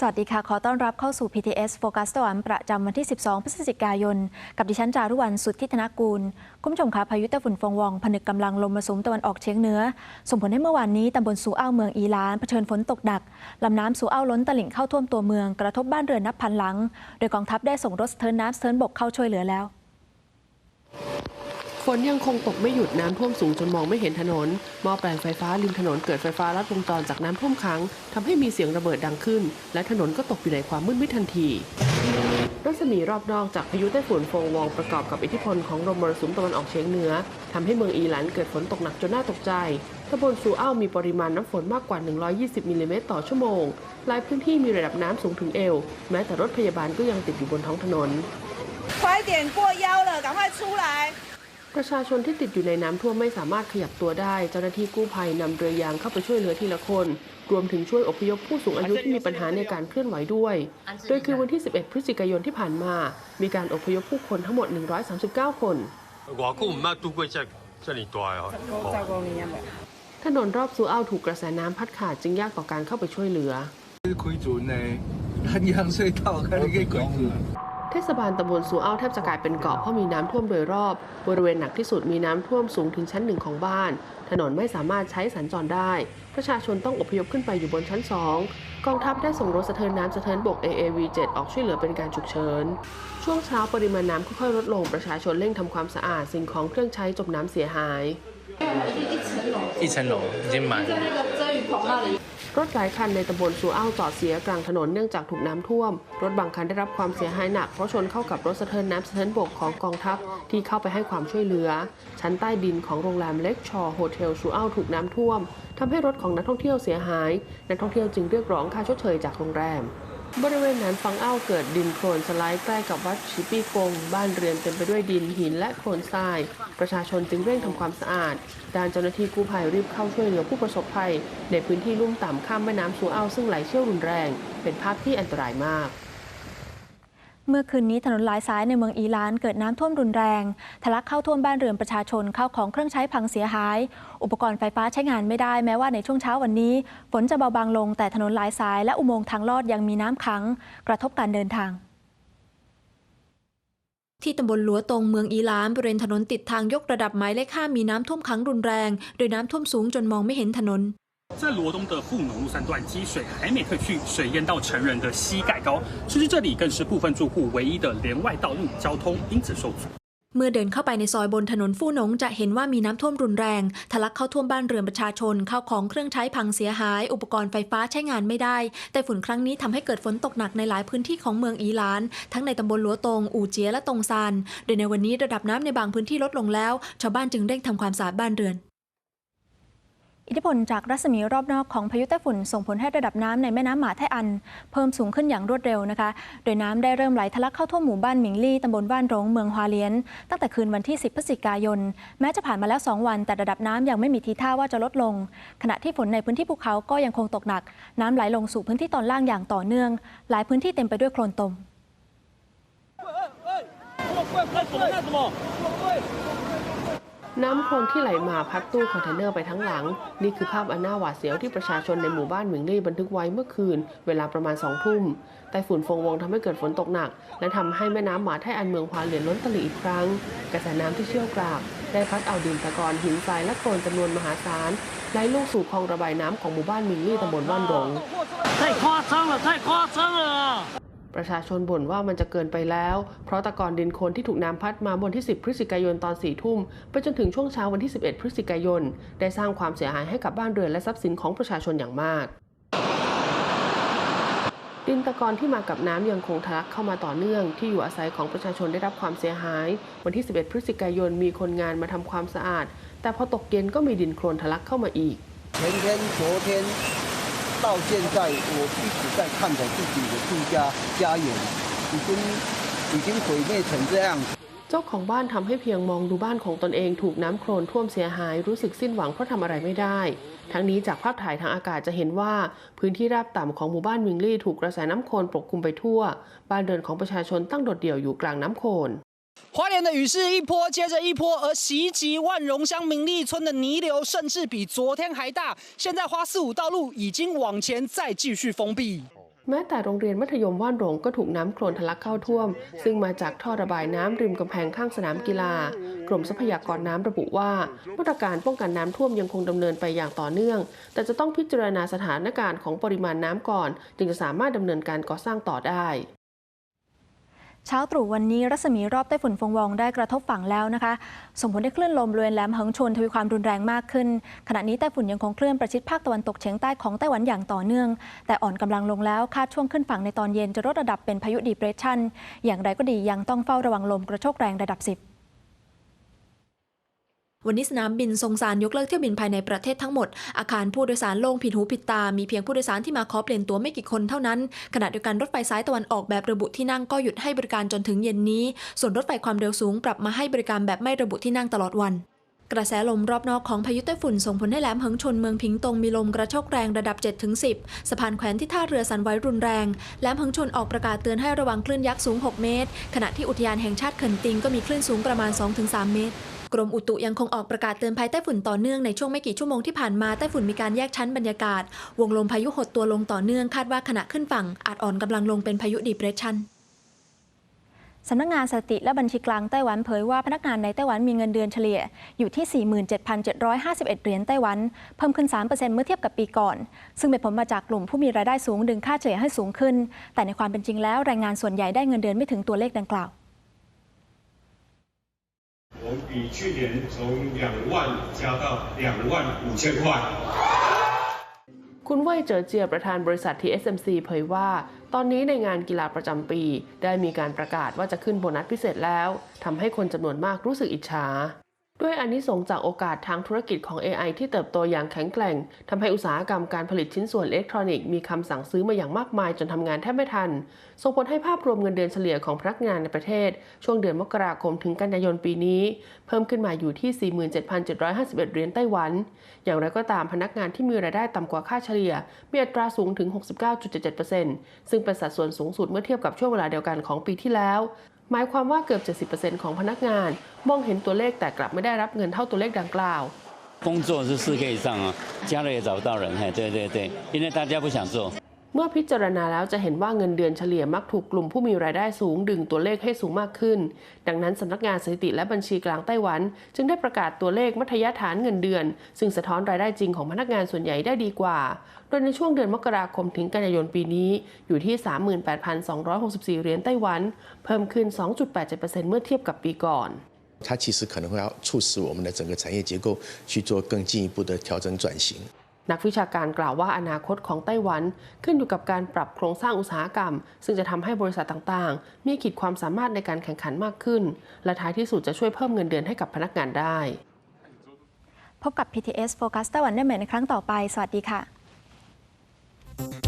สวัสดีค่ะ ขอต้อนรับเข้าสู่ PTS Focus ตะวันประจำวันที่ 12 พฤศจิกายน กับดิฉันจารุวรรณสุทธิธนกูล คุณผู้ชมคะพายุต้ฝุ่นฟองวอง ผนึกกำลังลมมรสุมตะวันออกเฉียงเหนือ ส่งผลให้เมื่อวานนี้ตำบลสูอ้าวเมืองอีหลานเผชิญฝนตกหนักลำน้ำสูอ้าวล้นตลิ่งเข้าท่วมตัวเมืองกระทบบ้านเรือนนับพันหลัง โดยกองทัพได้ส่งรถเทินน้ำเทินบกเข้าช่วยเหลือแล้ว ฝนยังคงตกไม่หยุดน้ำท่วมสูงจนมองไม่เห็นถนนหม้อแปลงไฟฟ้าริมถนนเกิดไฟฟ้าลัดวงจรจากน้ำท่วมขังทำให้มีเสียงระเบิดดังขึ้น และถนนก็ตกอยู่ในความมืดมิดทันทีรัศมีรอบนอกจากพายุไต้ฝุ่นโฟงวองประกอบกับอิทธิพลของลมมรสุมตะวันออกเฉียงเหนือทำให้เมืองอีหลันเกิดฝนตกหนักจนน่าตกใจตำบลซูอ้าวมีปริมาณน้ำฝนมากกว่า 120มิลลิเมตรต่อชั่วโมงหลายพื้นที่มีระดับน้ำสูงถึงเอว แม้แต่รถพยาบาลก็ยังติดอยู่บนท้องถนน 快点过腰了，赶快出来！ ประชาชนที่ติดอยู่ในน้ำท่วมไม่สามารถขยับตัวได้ เจ้าหน้าที่กู้ภัยนำเรือยางเข้าไปช่วยเหลือทีละคน รวมถึงช่วยอพยพผู้สูงอายุที่มีปัญหาในการเคลื่อนไหวด้วย โดยคือวันที่ 11 พฤศจิกายนที่ผ่านมา มีการอพยพผู้คนทั้งหมด 139 คนถนนรอบซูอ้าถูกกระแสน้ำพัดขาดจึงยากต่อการเข้าไปช่วยเหลือคุยจุนเนยทางช่วยต่อการเก็บ 开船呢，南洋隧道开你嘅鬼船。 เทศบาลตำบลซูอ้าวแทบจะกลายเป็นเกาะเพราะมีน้ำท่วมโดยรอบ บริเวณหนักที่สุดมีน้ำท่วมสูงถึงชั้นหนึ่งของบ้าน ถนนไม่สามารถใช้สัญจรได้ ประชาชนต้องอพยพขึ้นไปอยู่บนชั้น 2 กองทัพได้ส่งรถสะเทินน้ำสะเทินบก AAV7 ออกช่วยเหลือเป็นการฉุกเฉิน ช่วงเช้าปริมาณน้ำค่อยๆลดลงประชาชนเร่งทำความสะอาดสิ่งของเครื่องใช้จมน้ำเสียหาย 一层楼已经满了。 รถหลายคันในตำบลสูอ้าวจอดเสียกลางถนนเนื่องจากถูกน้ำท่วม รถบางคันได้รับความเสียหายหนักเพราะชนเข้ากับรถสะเทินน้ำสะเทินบกของกองทัพที่เข้าไปให้ความช่วยเหลือ ชั้นใต้ดินของโรงแรมเล็กชอโฮเทลสูอ้าวถูกน้ำท่วมทำให้รถของนักท่องเที่ยวเสียหาย นักท่องเที่ยวจึงเรียกร้องค่าชดเชยจากโรงแรม บริเวณนั้นฟังอ้าวเกิดดินโคลนสไลด์ใกล้กับวัดชิปีกง บ้านเรือนเต็มไปด้วยดินหินและโคลนทราย ประชาชนจึงเร่งทำความสะอาด ด้านเจ้าหน้าที่กู้ภัยรีบเข้าช่วยเหลือผู้ประสบภัย ในพื้นที่ลุ่มต่ำข้ามแม่น้ำสูอ้าวซึ่งไหลเชี่ยวรุนแรง เป็นภาพที่อันตรายมาก เมื่อคืนนี้ถนนหลายสายในเมืองอีหลานเกิดน้ำท่วมรุนแรงทะลักเข้าท่วมบ้านเรือนประชาชนเข้าของเครื่องใช้พังเสียหาย อุปกรณ์ไฟฟ้าใช้งานไม่ได้แม้ว่าในช่วงเช้าวันนี้ ฝนจะเบาบางลงแต่ถนนหลายสายและอุโมงค์ทางลอดยังมีน้ำขัง กระทบการเดินทางที่ตำบลหลัวตรงเมืองอีลานบริเวณถนนติดทางยกระดับหมายเลขห้ามีน้ำท่วมขังรุนแรง โดยน้ำท่วมสูงจนมองไม่เห็นถนน 在罗东的富农路三段积水还没退去，水淹到成人的膝盖高，甚至这里更是部分住户唯一的连外道路，交通因此受阻。 เมื่อเดินเข้าไปในซอยบนถนนฟู่หนงจะเห็นว่ามีน้ำท่วมรุนแรง ทะลักเข้าท่วมบ้านเรือนประชาชน เข้าของเครื่องใช้พังเสียหาย อุปกรณ์ไฟฟ้าใช้งานไม่ได้ แต่ฝุ่นครั้งนี้ทำให้เกิดฝนตกหนักในหลายพื้นที่ของเมืองอีหลาน ทั้งในตำบลหลัวตง อู่เจียและตงซาน โดยในวันนี้ระดับน้ำในบางพื้นที่ลดลงแล้ว ชาวบ้านจึงเร่งทำความสะอาดบ้านเรือน อิทธิพลจากรัศมีรอบนอกของพายุไต้ฝุ่นส่งผลให้ระดับน้ำในแม่น้ำหมาไทอัน เพิ่มสูงขึ้นอย่างรวดเร็วนะคะ โดยน้ำได้เริ่มไหลทะลักเข้าท่วมหมู่บ้านหมิงลี่ตำบลบ้านรงเมืองฮวาเลียน ตั้งแต่คืนวันที่ 10 พฤศจิกายน แม้จะผ่านมาแล้ว 2 วัน แต่ระดับน้ำยังไม่มีทีท่าว่าจะลดลง ขณะที่ฝนในพื้นที่ภูเขาก็ยังคงตกหนัก น้ำไหลลงสู่พื้นที่ตอนล่างอย่างต่อเนื่อง หลายพื้นที่เต็มไปด้วยโคลนตม น้ำโคลนที่ไหลมาพัดตู้คอนเทนเนอร์ไปทั้งหลัง นี่คือภาพอันน่าหวาดเสียวที่ประชาชนในหมู่บ้านหมิงลี่บันทึกไว้เมื่อคืน เวลาประมาณสองทุ่มไต้ฝุ่นฟงวงทำให้เกิดฝนตกหนัก และทำให้แม่น้ำหมาไทอันเมืองฮวาเหลียนล้นตลิ่งอีกครั้ง กระแสน้ำที่เชี่ยวกราก ได้พัดเอาดินตะกอนหินทรายและโคลนจำนวนมหาศาลไหลลงสู่คลองระบายน้ำของหมู่บ้านหมิงลี่ตำบลบ้านหลง 太夸张了，太夸张了！ ประชาชนบ่นว่ามันจะเกินไปแล้ว เพราะตะกอนดินโคลนที่ถูกน้ำพัดมาบนที่ 10 พฤศจิกายนตอน4ทุ่มไปจนถึงช่วงเช้าวันที่ 11 พฤศจิกายน ได้สร้างความเสียหายให้กับบ้านเรือนและทรัพย์สินของประชาชนอย่างมากดินตะกอนที่มากับน้ำยังคงทะลักเข้ามาต่อเนื่อง ที่อยู่อาศัยของประชาชนได้รับความเสียหาย วันที่ 11 พฤศจิกายนมีคนงานมาทำความสะอาด แต่พอตกเย็นก็มีดินโคลนทะลักเข้ามาอีกเทนเทนโฉเทน 到现在，我一直在看着自己的住家家园，已经已经毁灭成这样。 เจ้าของบ้านทำให้เพียงมองดูบ้านของตนเองถูกน้ำโคลนท่วมเสียหายรู้สึกสิ้นหวังเพราะทำอะไรไม่ได้ ทั้งนี้จากภาพถ่ายทางอากาศจะเห็นว่า พื้นที่ราบต่ำของหมู่บ้านมิงลี่ถูกกระแสน้ำโคลนปกคลุมไปทั่ว บ้านเรือนของประชาชนตั้งโดดเดี่ยวอยู่กลางน้ำโคลน 花莲的雨势一波接着一波，而袭击万荣乡明利村的泥流甚至比昨天还大。现在花四五道路已经往前再继续封闭。 แม้แต่โรงเรียนมัธยมว่านหลงก็ถูกน้ำโคลนทะลักเข้าท่วม ซึ่งมาจากท่อระบายน้ำริมกำแพงข้างสนามกีฬากรมทรัพยากรน้ำระบุว่า มาตรการป้องกันน้ำท่วมยังคงดำเนินไปอย่างต่อเนื่อง แต่จะต้องพิจารณาสถานการณ์ของปริมาณน้ำก่อน จึงจะสามารถดำเนินการก่อสร้างต่อได้ เช้าตรู่วันนี้ รัศมีรอบไต้ฝุ่นฟงวองได้กระทบฝั่งแล้วนะคะ ส่งผลให้คลื่นลมบริเวณแหลมเหิงชนทวีความรุนแรงมากขึ้น ขณะนี้ไต้ฝุ่นยังคงเคลื่อนประชิดภาคตะวันตกเฉียงใต้ของไต้หวันอย่างต่อเนื่อง แต่อ่อนกำลังลงแล้วคาดช่วงขึ้นฝั่งในตอนเย็นจะลดระดับเป็นพายุดีเพรสชันอย่างไรก็ดียังต้องเฝ้าระวังลมกระโชกแรงระดับ 10 วันนี้สนามบินทรงซานยกเลิกเที่ยวบินภายในประเทศทั้งหมด อาคารผู้โดยสารโล่งผิดหูผิดตา มีเพียงผู้โดยสารที่มาขอเปลี่ยนตั๋วไม่กี่คนเท่านั้น ขณะเดียวกันรถไฟสายตะวันออกแบบระบุที่นั่งก็หยุดให้บริการจนถึงเย็นนี้ ส่วนรถไฟความเร็วสูงปรับมาให้บริการแบบไม่ระบุที่นั่งตลอดวันกระแสลมรอบนอกของพายุไต้ฝุ่นส่งผลให้แหลมเหิงชนเมืองพิงตงมีลมกระโชกแรงระดับ 7-10 สะพานแขวนที่ท่าเรือสันไหวรุนแรง แหลมเหิงชนออกประกาศเตือนให้ระวังคลื่นยักษ์สูง 6 เมตร ขณะที่อุทยานแห่งชาติเขินติงก็มีคลื่นสูงประมาณ 2-3 เมตร กรมอุตุยังคงออกประกาศเตือนภัยไต้ฝุ่นต่อเนื่องในช่วงไม่กี่ชั่วโมงที่ผ่านมาไต้ฝุ่นมีการแยกชั้นบรรยากาศ วงลมพายุหดตัวลงต่อเนื่องคาดว่าขณะขึ้นฝั่งอาจอ่อนกำลังลงเป็นพายุดีเพรสชันสำนักงานสถิติและบัญชีกลางไต้หวันเผยว่าพนักงานในไต้หวันมีเงินเดือนเฉลี่ยอยู่ที่ 47,751 เหรียญไต้หวัน เพิ่มขึ้น 3%เมื่อเทียบกับปีก่อน ซึ่งเป็นผลมาจากกลุ่มผู้มีรายได้สูงดึงค่าเฉลี่ยให้สูงขึ้น แต่ในความเป็นจริงแล้วแรงงานส่วนใหญ่ได้เงินเดือนไม่ถึงตัวเลขดังกล่าว 比去年从两万加到两万五千块。 คุณเว่ยเจอเจียประธานบริษัท TSMC เผยว่า ตอนนี้ในงานกีฬาประจำปี ได้มีการประกาศว่าจะขึ้นโบนัสพิเศษแล้วทำให้คนจำนวนมากรู้สึกอิจฉา ด้วยอานิสงส์จากโอกาสทางธุรกิจของ AI ที่เติบโตอย่างแข็งแกร่งทำให้อุตสาหกรรมการผลิตชิ้นส่วนอิเล็กทรอนิกส์มีคำสั่งซื้อมาอย่างมากมายจนทำงานแทบไม่ทัน ส่งผลให้ภาพรวมเงินเดือนเฉลี่ยของพนักงานในประเทศ ช่วงเดือนมกราคมถึงกันยายนปีนี้ เพิ่มขึ้นมาอยู่ที่ 47,751 เหรียญไต้หวัน อย่างไรก็ตามพนักงานที่มีรายได้ต่ำกว่าค่าเฉลี่ย มีอัตราสูงถึง 69.77%ซึ่งเป็นสัดส่วนสูงสุดเมื่อเทียบกับช่วงเวลาเดียวกันของปีที่แล้ว หมายความว่าเกือบ 70%ของพนักงาน มองเห็นตัวเลขแต่กลับไม่ได้รับเงินเท่าตัวเลขดังกล่าว 工作是四 K 以上啊，加了也找不到人，嘿，对对对，因为大家不想做。 เมื่อพิจารณาแล้วจะเห็นว่าเงินเดือนเฉลี่ยมักถูกกลุ่มผู้มีรายได้สูงดึงตัวเลขให้สูงมากขึ้น ดังนั้นสำนักงานสถิติและบัญชีกลางไต้หวัน จึงได้ประกาศตัวเลขมัธยฐานเงินเดือน ซึ่งสะท้อนรายได้จริงของพนักงานส่วนใหญ่ได้ดีกว่า โดยในช่วงเดือนมกราคมถึงกันยายนปีนี้อยู่ที่ 38,264 เหรียญไต้หวัน เพิ่มขึ้น 2.87%เมื่อเทียบกับปีก่อน 它其实可能会要促使我们的整个产业结构去做更进一步的调整转型。 นักวิชาการกล่าวว่าอนาคตของไต้หวันขึ้นอยู่กับการปรับโครงสร้างอุตสาหกรรม ซึ่งจะทำให้บริษัทต่างๆ มีขีดความสามารถในการแข่งขันมากขึ้น และท้ายที่สุดจะช่วยเพิ่มเงินเดือนให้กับพนักงานได้ พบกับ PTS Focus ไต้หวันได้ใหม่ในครั้งต่อไป สวัสดีค่ะ